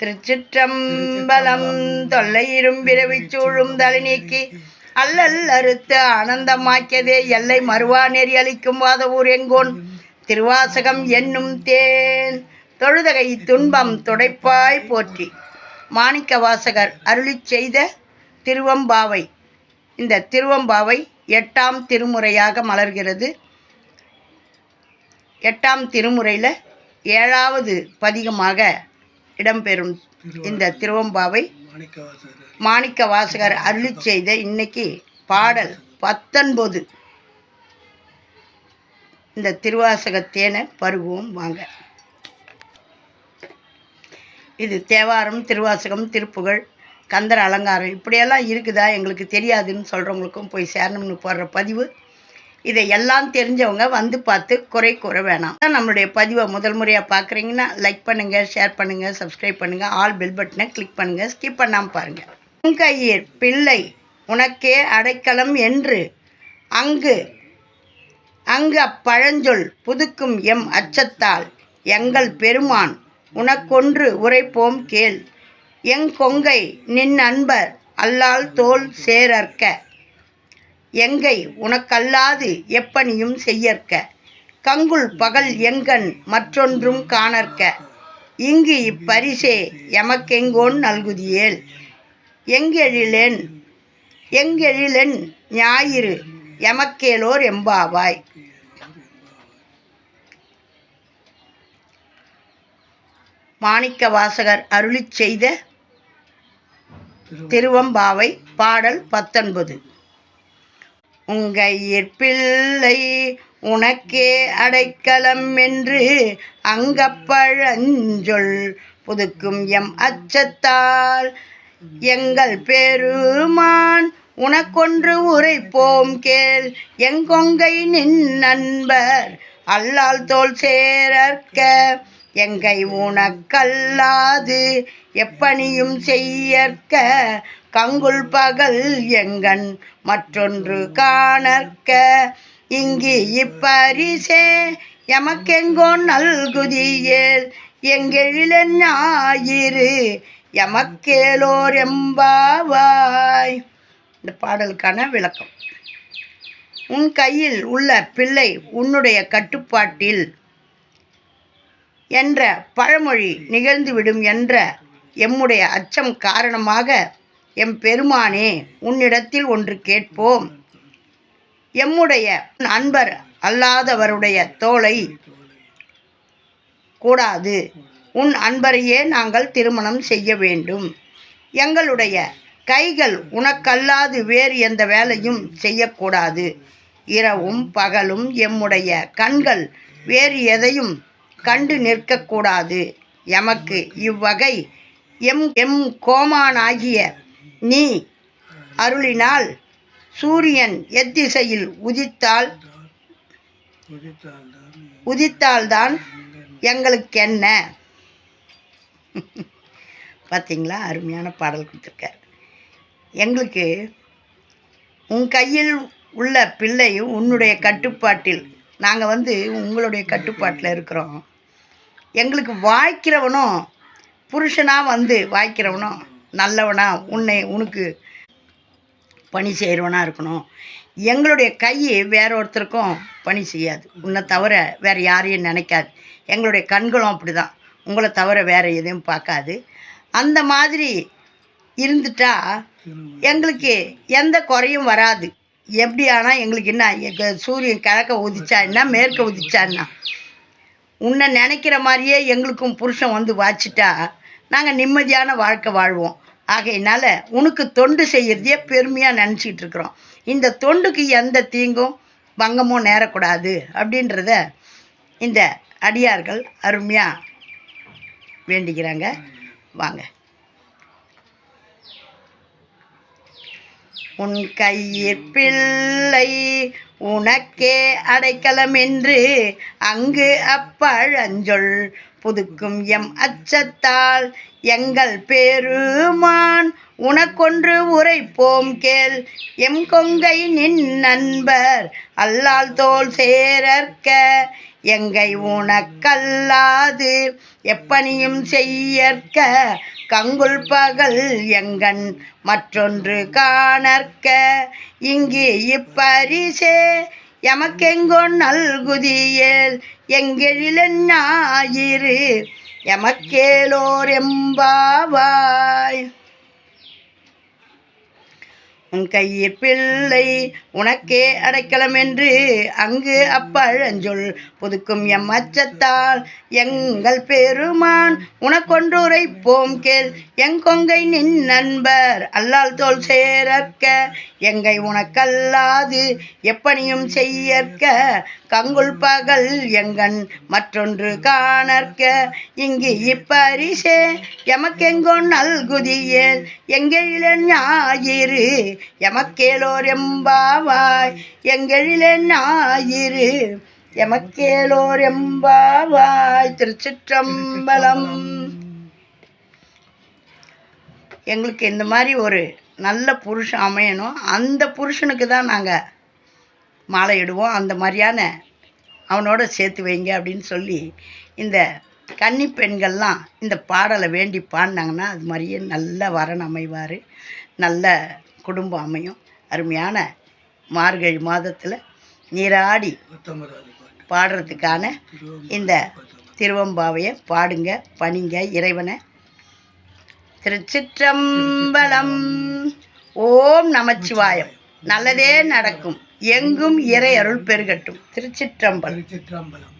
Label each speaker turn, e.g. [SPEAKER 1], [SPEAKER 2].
[SPEAKER 1] திருச்சிற்றம்பலம் தொல்லையிரும் பிறவி சூழும் தலை நீக்கி அல்லல் அறுத்து ஆனந்தமாக்கியதே எல்லை மறுவா நெறி அளிக்கும் வாத ஊர் எங்கோன். திருவாசகம் என்னும் தேன் தொழுதகை துன்பம் துடைப்பாய் போற்றி. மாணிக்க வாசகர் அருளிச் செய்த திருவம்பாவை. இந்த திருவம்பாவை எட்டாம் திருமுறையாக மலர்கிறது. எட்டாம் திருமுறையில் ஏழாவது பதிகமாக இடம்பெறும் இந்த திருவம்பாவை மாணிக்க வாசகர் அருளி செய்த இன்னைக்கு பாடல் பத்தொன்பது. இந்த திருவாசகத்தேனை பருகுவோம் வாங்க. இது தேவாரம் திருவாசகம் திருப்புகழ் கந்தர் அலங்காரம் இப்படியெல்லாம் இருக்குதா எங்களுக்கு தெரியாதுன்னு சொல்கிறவங்களுக்கும் போய் சேரணும்னு போடுற பதிவு. இதை எல்லாம் தெரிஞ்சவங்க வந்து பார்த்து குறை கூற வேணாம். நம்மளுடைய பதிவை முதல் முறையாக பார்க்குறீங்கன்னா லைக் பண்ணுங்கள் ஷேர் பண்ணுங்கள் சப்ஸ்கிரைப் பண்ணுங்கள் ஆல் பெல் பட்டனை கிளிக் பண்ணுங்கள் ஸ்கிப் பண்ணாமல் பாருங்கள் உங்கையீர் பிள்ளை உனக்கே அடைக்கலம் என்று அங்கு அங்கு அப்பழஞ்சொல் புதுக்கும் எம் அச்சத்தால் எங்கள் பெருமான் உனக்கொன்று உரைப்போம் கேள். எங்கொங்கை நின் அன்பர் அல்லால் தோல் சேரற்க. எங்கை உனக்கல்லாது எப்பணியும் செய்யற்க? கங்குல் பகல் எங்கன் மற்றொன்றும் காணற்க? இங்கு இப்பரிசே எமக்கெங்கோன் நல்குதியேல்? எங்கெழிலென் எங்கெழிலென் ஞாயிறு எமக்கேலோர் எம்பாவாய்? மாணிக்க வாசகர் அருளிச் செய்த திருவம்பாவை பாடல் பத்தொன்பது. உங்கையிற் பிள்ளை உனக்கே அடைக்கலம் என்று அங்கப்பழஞ்சொல் புதுக்கும் எம் அச்சத்தால். எங்கள் பெருமான் உனக்கொன்று உரைப்போம் கேள். எங்கொங்கை நின் நண்பர் அல்லால் தோல் சேரற்க எங்கை உனக்கல்லாது எப்பணியும் செய்யற்க. கங்குல் பகல் எங்கன் மற்றொன்று காணற்க. இங்கு இப்பரிசே எமக்கெங்கோ நல்குதியேல் எங்கெழிலன் ஞாயிறு எமக்கேலோர் எம்பாவாய். இந்த பாடலுக்கான விளக்கம். உன் கையில் உள்ள பிள்ளை உன்னுடைய கட்டுப்பாட்டில் என்ற பழமொழி நிகழ்ந்துவிடும் என்ற எம்முடைய அச்சம் காரணமாக எம் பெருமானே உன்னிடத்தில் ஒன்று கேட்போம். எம்முடைய அன்பர் அல்லாதவருடைய தோளை கூடாது. உன் அன்பரையே நாங்கள் திருமணம் செய்ய வேண்டும். எங்களுடைய கைகள் உனக்கல்லாது வேறு எந்த வேலையும் செய்யக்கூடாது. இரவும் பகலும் எம்முடைய கண்கள் வேறு எதையும் கண்டு நிற்கக்கூடாது. எமக்கு இவ்வகை எம் எம் கோமானாகிய நீ அருளினால் சூரியன் எத்திசையில் உதித்தால் உதித்தால்தான் எங்களுக்கென்ன? பார்த்தீங்களா அருமையான பாடல் கொடுத்துருக்கார். எங்களுக்கு உன் கையில் உள்ள பிள்ளையும் உன்னுடைய கட்டுப்பாட்டில் நாங்கள் வந்து உங்களுடைய கட்டுப்பாட்டில் இருக்கிறோம். எங்களுக்கு வாய்க்கிறவனும் புருஷனாக வந்து வாய்க்கிறவனும் நல்லவனா உன்னை உனக்கு பணி செய்கிறவனாக இருக்கணும். எங்களுடைய கை வேற ஒருத்தருக்கும் பணி செய்யாது. உன்னை தவிர வேறு யாரையும் நினைக்காது. எங்களுடைய கண்களும் அப்படி தான் உங்களை தவிர வேறு எதையும் பார்க்காது. அந்த மாதிரி இருந்துட்டா எங்களுக்கு எந்த குறையும் வராது. எப்படி ஆனால் எங்களுக்கு என்ன எங்க சூரியன் கிழக்க உதிச்சா என்ன மேற்க உதிச்சா என்ன? உன்னை நினைக்கிற மாதிரியே எங்களுக்கும் புருஷன் வந்து வாச்சிட்டா நாங்கள் நிம்மதியான வாழ்க்கை வாழ்வோம். ஆகையினால உனக்கு தொண்டு செய்கிறதையே பெருமையாக நினச்சிட்டு இருக்கிறோம். இந்த தொண்டுக்கு எந்த தீங்கும் பங்கமும் நேரக்கூடாது அப்படின்றத இந்த அடியார்கள் அருமையாக வேண்டிக்கிறாங்க. வாங்க. உன் கையிற் பிள்ளை உனக்கே அடைக்கலம் என்று அங்கு அப்பழஞ்சொல் புதுக்கும் எம் அச்சத்தால் எங்கள் பெருமான் உனக்கொன்று உரைப்போம் கேள். எம் கொங்கை நின் நண்பர் அல்லால் தோல் சேரற்க. எங்கை உனக்கல்லாது எப்பணியும் செய்யற்க. கங்குல் பகல் எங்கன் மற்றொன்று காணற்க. இங்கு இப்பரிசே எமக்கெங்கோ நல்குதியேல். எங்கெழிலன் ஞாயிறு எமக்கேலோர் எம்பாவாய். உன் கையிற் பிள்ளை உனக்கே அடைக்கலம் என்று அங்கு அப்பழஞ்சொல். புதுக்கும் எம் அச்சத்தால் எங்கள் பெருமான் உனக்கொன்றுரைப்போம் கேள். எங்கொங்கை நின் நண்பர் அல்லால் தோல் சேரற்க எங்கை உனக்கல்லாது எப்பணியும் செய்யற்க. கங்குல் பகல் எங்கண் மற்றொன்று காணற்க. இங்கு இப்பரிசே எமக்கெங்கோ நல்குதியேல் எங்கெழிலன் ஞாயிறு எமக்கேலோர் எம்பாவாய். எங்கெழிலன் ஞாயிறு எமக்கேலோர் எம்பாவாய். திருச்சிற்றம்பலம். எங்களுக்கு இந்த மாதிரி ஒரு நல்ல புருஷன் அமையணும். அந்த புருஷனுக்கு தான் நாங்கள் மாலை இடுவோம் அந்த மாதிரியான அவனோட சேர்த்து வைங்க அப்படின்னு சொல்லி இந்த கன்னி பெண்கள்லாம் இந்த பாடலை வேண்டி பாடினாங்கன்னா அது மாதிரியே நல்ல வரன் அமைவார் நல்ல குடும்பம் அமையும். அருமையான மார்கழி மாதத்தில் நீராடி பாடுறதுக்கான இந்த திருவம்பாவையை பாடுங்க பணிங்க. இறைவனை திருச்சிற்றம்பலம். ஓம் நமச்சிவாயம். நல்லதே நடக்கும். எங்கும் இறை அருள் பெருகட்டும். திருச்சிற்றம்பலம்.
[SPEAKER 2] திருச்சிற்றம்பலம்.